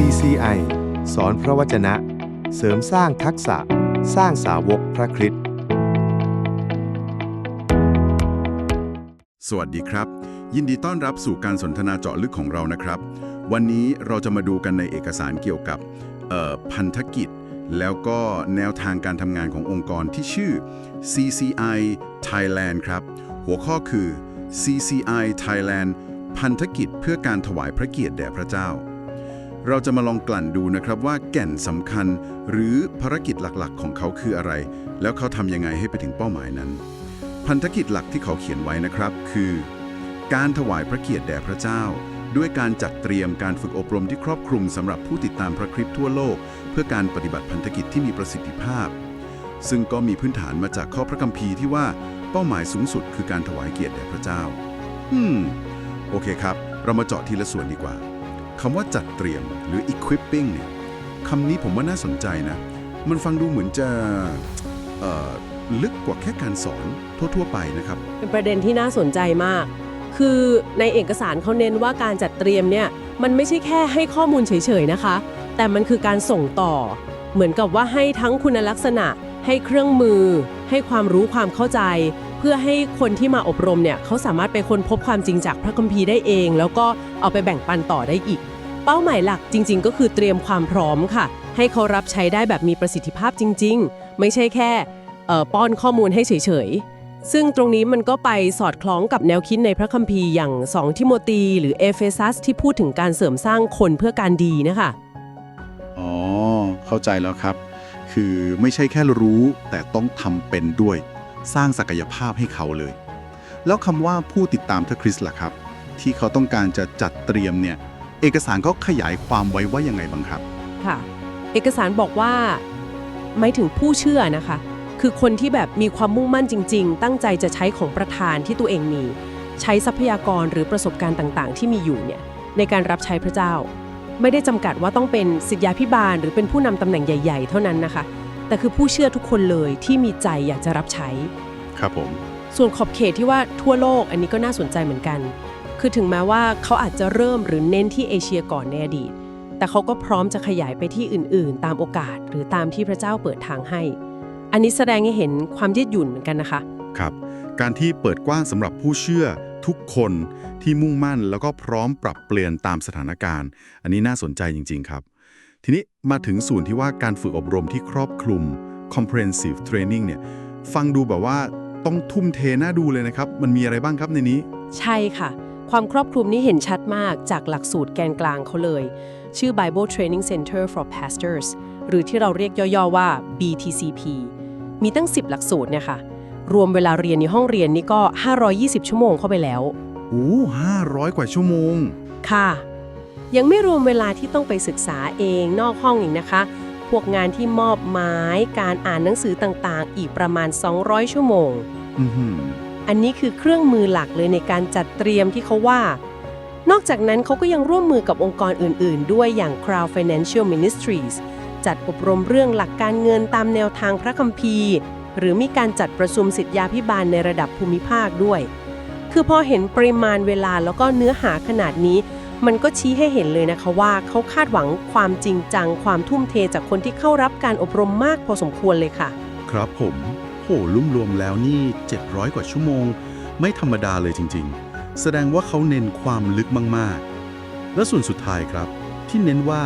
CCI สอนพระวจนะ เสริมสร้างทักษะ สร้างสาวกพระคริสต์สวัสดีครับ ยินดีต้อนรับสู่การสนทนาเจาะลึกของเรานะครับ วันนี้เราจะมาดูกันในเอกสารเกี่ยวกับพันธกิจ แล้วก็แนวทางการทำงานขององค์กรที่ชื่อ CCI Thailand ครับ หัวข้อคือ CCI Thailand พันธกิจเพื่อการถวายพระเกียรติแด่พระเจ้า เราจะมาลองกลั่นดูนะครับว่าแก่นสำคัญหรือภารกิจหลักๆ ของเขาคืออะไร แล้วเขาทำยังไงให้ไปถึงเป้าหมายนั้น พันธกิจหลักที่เขาเขียนไว้นะครับ คือ การถวายพระเกียรติแด่พระเจ้า ด้วยการจัดเตรียมการฝึกอบรมที่ครอบคลุมสำหรับผู้ติดตามพระคริสต์ทั่วโลก เพื่อการปฏิบัติพันธกิจที่มีประสิทธิภาพ ซึ่งก็มีพื้นฐานมาจากข้อพระคัมภีร์ที่ว่าเป้าหมายสูงสุดคือการถวายเกียรติแด่พระเจ้า อืม โอเคครับ เรามาเจาะทีละส่วนดีกว่า คำว่าจัดเตรียมหรือ equipping เนี่ยคำนี้ผมว่าน่าสนใจนะ มันฟังดูเหมือนจะลึกกว่าแค่การสอนทั่ว ๆ ไปนะครับ เป็นประเด็นที่น่าสนใจมาก คือในเอกสารเขาเน้นว่าการจัดเตรียมเนี่ยมันไม่ใช่แค่ให้ข้อมูลเฉยๆนะคะ แต่มันคือการส่งต่อ เหมือนกับว่าให้ทั้งคุณลักษณะ ให้เครื่องมือ ให้ความรู้ความเข้าใจ เพื่อให้คนที่มาอบรมเนี่ยเขาสามารถไปค้นพบความจริงจากพระคัมภีร์ได้เอง แล้วก็เอาไปแบ่งปันต่อได้อีก เป้าหมายหลักจริง ๆ ก็คือเตรียมความพร้อมค่ะ ให้เขารับใช้ได้แบบมีประสิทธิภาพจริง ๆ ไม่ใช่แค่ป้อนข้อมูลให้เฉยๆ ซึ่งตรงนี้มันก็ไปสอดคล้องกับแนวคิดในพระคัมภีร์อย่าง 2 ทิโมธีหรือเอเฟซัสที่พูดถึงการเสริมสร้างคนเพื่อการดีนะคะอ๋อเข้าใจแล้วครับ คือไม่ใช่แค่รู้แต่ต้องทำเป็นด้วย สร้างศักยภาพให้เขาเลย แล้วคำว่าผู้ติดตามพระคริสต์ล่ะครับ ที่เขาต้องการจะจัดเตรียมเนี่ย เอกสารเขาขยายความไว้ว่ายังไงบ้างครับ ค่ะ เอกสารบอกว่าหมายถึงผู้เชื่อนะคะ คือคนที่แบบมีความมุ่งมั่นจริง ๆ ตั้งใจจะใช้ของประธานที่ตัวเองมี ใช้ทรัพยากรหรือประสบการณ์ต่างๆ ที่มีอยู่เนี่ยในการรับใช้พระเจ้า ไม่ได้จำกัดว่าต้องเป็นศิษยาพิบาลหรือเป็นผู้นำตำแหน่งใหญ่ ๆ เท่านั้นนะคะ แต่คือผู้เชื่อทุกคนเลยที่มีใจอยากจะรับใช้ ครับผม ส่วนขอบเขตที่ว่าทั่วโลกอันนี้ก็น่าสนใจเหมือนกัน คือถึงแม้ว่าเขาอาจจะเริ่มหรือเน้นที่เอเชียก่อนในอดีต แต่เขาก็พร้อมจะขยายไปที่อื่น ๆ ตามโอกาส หรือตามที่พระเจ้าเปิดทางให้ อันนี้แสดงให้เห็นความยืดหยุ่นเหมือนกันนะคะ ครับ การที่เปิดกว้างสำหรับผู้เชื่อทุกคนที่มุ่งมั่นแล้วก็พร้อมปรับเปลี่ยนตามสถานการณ์ อันนี้น่าสนใจจริง ๆ ครับ ทีนี้มาถึงส่วนที่ว่าการฝึกอบรมที่ครอบคลุม comprehensive training เนี่ย ฟังดูแบบว่าต้องทุ่มเทน่าดูเลยนะครับ มันมีอะไรบ้างครับในนี้ ใช่ค่ะ ความครอบคลุมนี้เห็นชัดมากจากหลักสูตรแกนกลางเขาเลย ชื่อ Bible Training Center for Pastors หรือที่เราเรียกย่อๆว่า BTCP มีตั้ง 10 หลักสูตรเนี่ยค่ะ รวมเวลาเรียนในห้องเรียนนี่ก็ 520 ชั่วโมงเข้าไปแล้ว โอ้ห้าร้อยกว่าชั่วโมง ค่ะ ยังไม่รวมเวลาที่ต้องไปศึกษาเองนอกห้องอีกนะคะ พวกงานที่มอบหมายการอ่านหนังสือต่างๆ อีกประมาณ 200 ชั่วโมงอือหืออันนี้คือเครื่องมือหลักเลยในการจัดเตรียมที่เขาว่า นอกจากนั้นเขาก็ยังร่วมมือกับองค์กรอื่น ๆ ด้วยอย่าง Crown Financial Ministries จัดอบรมเรื่องหลักการเงินตามแนวทางพระคัมภีร์ หรือมีการจัดประชุมสิทธยาพิบาลในระดับภูมิภาคด้วย คือพอเห็นปริมาณเวลาแล้วก็เนื้อหาขนาดนี้ มันก็ชี้ให้เห็นเลยนะคะว่าเขาคาดหวังความจริงจัง ความทุ่มเทจากคนที่เข้ารับการอบรมมากพอสมควรเลยค่ะ ครับผม โหลุ่มรวมแล้วนี่ 700 กว่าชั่วโมง ไม่ธรรมดาเลยจริง ๆ แสดงว่าเขาเน้นความลึกมาก ๆ และส่วนสุดท้ายครับ ที่เน้นว่า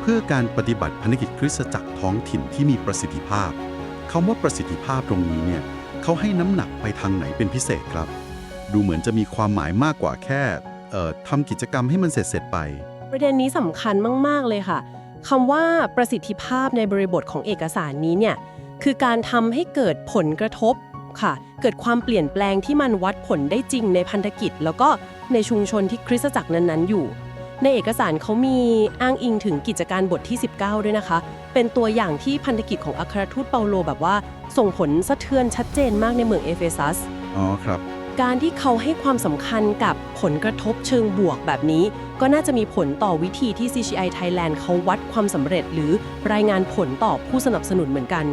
เพื่อการปฏิบัติพันธกิจคริสตจักรท้องถิ่นที่มีประสิทธิภาพคำว่าประสิทธิภาพตรงนี้เนี่ยเขาให้น้ำหนักไปทางไหนเป็นพิเศษครับ ดูเหมือนจะมีความหมายมากกว่าแค่ ทำกิจกรรมให้มันเสร็จๆไป ประเด็นนี้สำคัญมาก ๆ เลยค่ะคำว่าประสิทธิภาพในบริบทของเอกสารนี้เนี่ยคือการทำให้เกิดผลกระทบค่ะ เกิดความเปลี่ยนแปลงที่มันวัดผลได้จริงในพันธกิจ แล้วก็ในชุมชนที่คริสตจักรนั้นๆ อยู่ ในเอกสารเขามีอ้างอิงถึงกิจการบทที่ 19 ด้วยนะคะ เป็นตัวอย่างที่พันธกิจของอัครทูตเปาโลแบบว่า ส่งผลสะเทือนชัดเจนมากในเมืองเอเฟซัสอ๋อครับ การที่เขาให้ความสำคัญกับผลกระทบเชิงบวกแบบนี้ ก็น่าจะมีผลต่อวิธีที่ CCI Thailand เขาวัดความสำเร็จ หรือรายงานผลต่อผู้สนับสนุนเหมือนกัน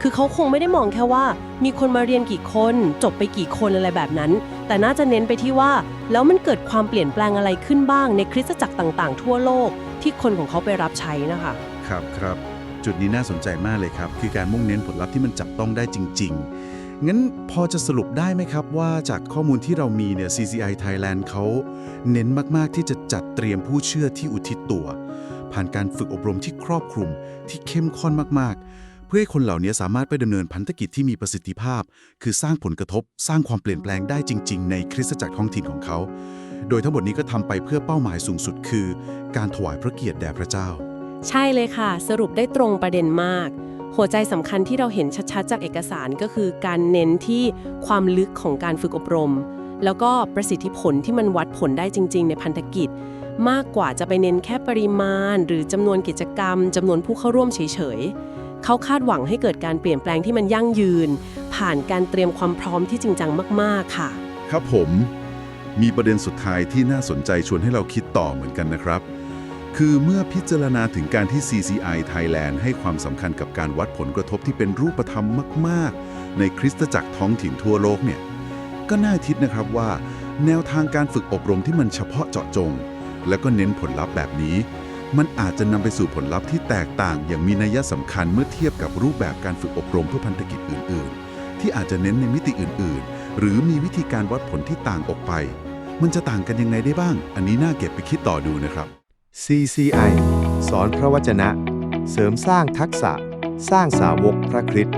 คือเขาคงไม่ได้มองแค่ว่า มีคนมาเรียนกี่คน จบไปกี่คนอะไรแบบนั้น แต่น่าจะเน้นไปที่ว่า แล้วมันเกิดความเปลี่ยนแปลงอะไรขึ้นบ้างในคริสตจักรต่างๆ ทั่วโลก ที่คนของเขาไปรับใช้นะคะ ครับครับจุดนี้น่าสนใจมากเลยครับ คือการมุ่งเน้นผลลัพธ์ที่มันจับต้องได้จริง ๆ งั้นพอจะสรุปได้ไหมครับว่าจากข้อมูลที่เรามีเนี่ย CCI Thailand เขาเน้นมาก ๆ ที่จะจัดเตรียมผู้เชื่อที่อุทิศตัว ผ่านการฝึกอบรมที่ครอบคลุมที่เข้มข้นมาก ๆ เพื่อให้คนเหล่านี้สามารถไปดำเนินพันธกิจที่มีประสิทธิภาพ คือสร้างผลกระทบ สร้างความเปลี่ยนแปลงได้จริง ๆ ในคริสตจักรท้องถิ่นของเขา โดยทั้งหมดนี้ก็ทำไปเพื่อเป้าหมายสูงสุด คือ การถวายพระเกียรติแด่พระเจ้า ใช่เลยค่ะ สรุปได้ตรงประเด็นมาก หัวใจสำคัญที่เราเห็นชัดๆ จากเอกสารก็คือการเน้นที่ความลึกของการฝึกอบรม แล้วก็ประสิทธิผลที่มันวัดผลได้จริง ๆ ในพันธกิจ มากกว่าจะไปเน้นแค่ปริมาณ หรือจำนวนกิจกรรมจำนวนผู้เข้าร่วมเฉยๆเขาคาดหวังให้เกิดการเปลี่ยนแปลงที่มันยั่งยืน ผ่านการเตรียมความพร้อมที่จริงจังมาก ๆ ค่ะ ครับผม มีประเด็นสุดท้ายที่น่าสนใจชวนให้เราคิดต่อเหมือนกันนะครับ คือเมื่อพิจารณาถึงการที่ CCI Thailand ให้ความสำคัญกับการวัดผลกระทบที่เป็นรูปธรรมมาก ๆ ในคริสตจักรท้องถิ่นทั่วโลกเนี่ย ก็น่าคิดนะครับว่า แนวทางการฝึกอบรมที่มันเฉพาะเจาะจง และก็เน้นผลลัพธ์แบบนี้ มันอาจจะนำไปสู่ผลลัพธ์ที่แตกต่างอย่างมีนัยสำคัญเมื่อเทียบกับรูปแบบการฝึกอบรมเพื่อพันธกิจอื่น ๆ ที่อาจจะเน้นในมิติอื่น ๆ หรือมีวิธีการวัดผลที่ต่างออกไป มันจะต่างกันยังไงได้บ้าง อันนี้น่าเก็บไปคิดต่อดูนะครับ CCI สอนพระวจนะ เสริมสร้างทักษะ สร้างสาวกพระคริสต์